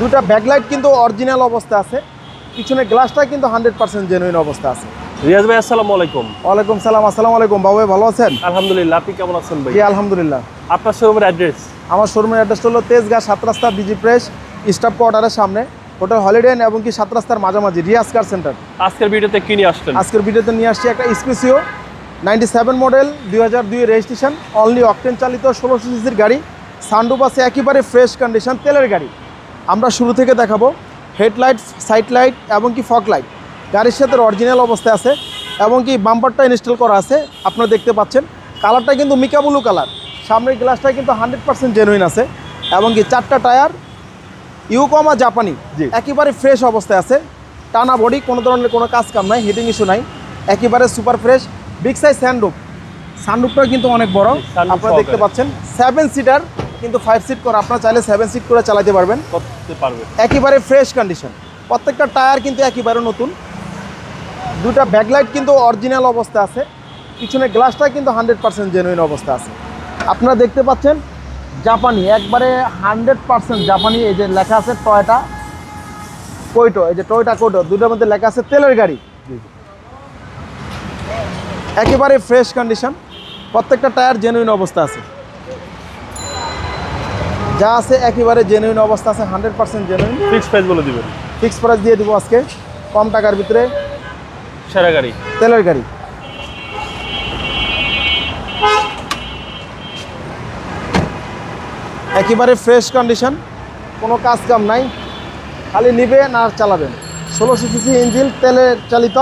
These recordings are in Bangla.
দুটা ব্যাকলাইট কিন্তু অরিজিনাল অবস্থা আছে। পিছনে গ্লাসটা কিন্তু হান্ড্রেড পার্সেন্ট জেনুইন অবস্থা আছে। রিয়াজ ভাই আসসালামু আলাইকুম। ওয়ালাইকুম সালাম আসসালামু আলাইকুম। বাবু ভালো আছেন? আলহামদুলিল্লাহ আপনি কেমন আছেন ভাই? আলহামদুলিল্লাহ। আপনার শোরুমের অ্যাড্রেস আমার শোরুমের অ্যাড্রেস হলো তেজগাঁ সাত রাস্তা বিজি প্রেস স্টাফ কোয়ার্টারের সামনে। হোটেল হলিডে ইন এবং কি সাত রাস্তার মাঝামাঝি রিয়াজ কার সেন্টার আজকের ভিডিওতে কি নিয়ে আসলেন? আজকের ভিডিওতে নিয়ে আসছি একটা স্পেসিও নাইনটি সেভেন মডেল দুই হাজার দুই রেজিস্ট্রেশন অনলি অকটেন চালিত ষোলোশো সিসির গাড়ি। সানরুফ আছে একেবারে ফ্রেশ কন্ডিশন তেলের গাড়ি। আমরা শুরু থেকে দেখাবো হেডলাইট সাইড লাইট এবং কি ফগ লাইট গাড়ির সাথে অরিজিনাল অবস্থায় আছে এবং কি বাম্পারটা ইনস্টল করা আছে আপনারা দেখতে পাচ্ছেন। কালারটা কিন্তু মিকাবুলু কালার। সামনের গ্লাসটা কিন্তু হান্ড্রেড পার্সেন্ট জেনুইন আছে এবং কি চারটা টায়ার ইউকমা জাপানি। একেবারে ফ্রেশ অবস্থায় আছে। টানা বডি কোনো ধরনের কোনো কাজ কাম নাই হিটিং ইস্যু নাই একেবারে super fresh big size sunroof সানরুফটা কিন্তু অনেক বড় আপনারা দেখতে পাচ্ছেন সেভেন সিটার কিন্তু ফাইভ সিট করে আপনারা চাইলে সেভেন সিট করে চালাতে পারবেন। করতে পারবে। একেবারে ফ্রেশ কন্ডিশন প্রত্যেকটা টায়ার কিন্তু একেবারে নতুন। দুটা ব্যাকলাইট কিন্তু অরিজিনাল অবস্থা আছে। পিছনে গ্লাসটা কিন্তু হান্ড্রেড পার্সেন্ট জেনুইন অবস্থা আছে। আপনারা দেখতে পাচ্ছেন জাপানি একবারে হান্ড্রেড পার্সেন্ট জাপানি এই যে লেখা আছে টয়টা কোইটো এই যে টয়টা কোইটো দুটার মধ্যে লেখা আছে তেলের গাড়ি। একেবারে ফ্রেশ কন্ডিশন প্রত্যেকটা টায়ার জেনুইন অবস্থা আছে। যা আছে একেবারে জেনুইন অবস্থা আছে hundred percent genuine fix price বলে দিবেন। ফিক্স প্রাইস দিয়ে দিব আজকে কম টাকার ভিতরে। সেরা গাড়ি। তেলের গাড়ি। একেবারে ফ্রেশ কন্ডিশন কোনো কাজ কাম নাই। খালি নিবেন আর চালাবেন। ষোলোশো সিসি ইঞ্জিন তেলে চালিত।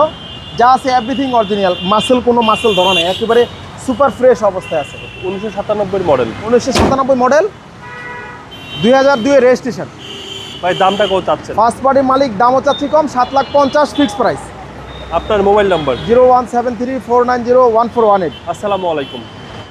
যা আছে এভরিথিং অরিজিনাল মাসেল কোনো মাসেল ধরা নেই। একেবারে সুপার ফ্রেশ অবস্থায় আছে। উনিশশো সাতানব্বই মডেল উনিশশো সাতানব্বই মডেল দুই হাজার দুই রেজিস্ট্রেশন ভাই দামটা কত চাচ্ছেন? ফার্স্ট পার্টি মালিক দামও চাচ্ছি কম সাত লাখ পঞ্চাশ ফিক্স প্রাইস আপনার mobile number? Zero one seven three four nine zero one four one eight. আসসালামু আলাইকুম।